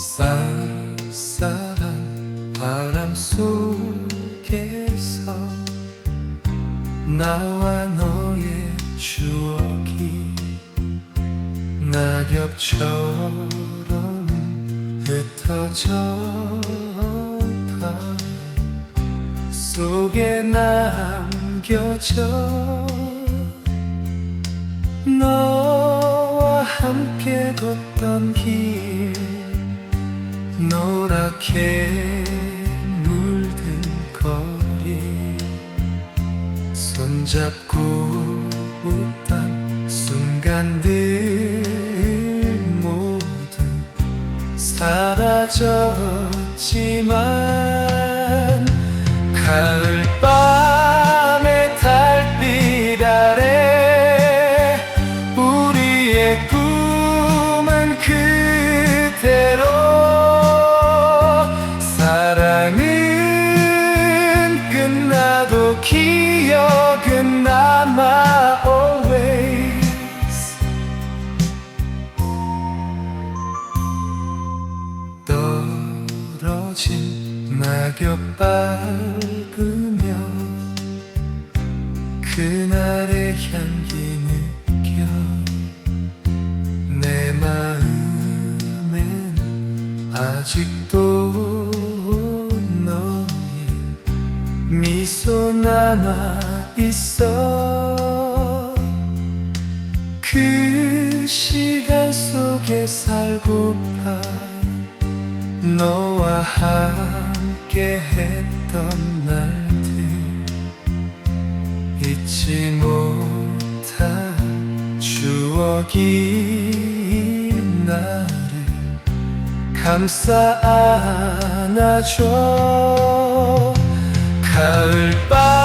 쌀쌀한 바람 속에서 나와 너의 추억이 낙엽처럼 흩어져가 속에 남겨져 너와 함께 걷던 길. 노랗게 물든 거리. 손잡고 웃던 순간들 모두 사라졌지만 기억은 남아 always. 떨어진 낙엽 밟으며 그날의 향기 느껴 내 마음엔 아직도 미소 남아 있어. 그 시간 속에 살고파 너와 함께 했던 날들. 잊지 못한 추억이 나를 감싸 안아줘 가을 밤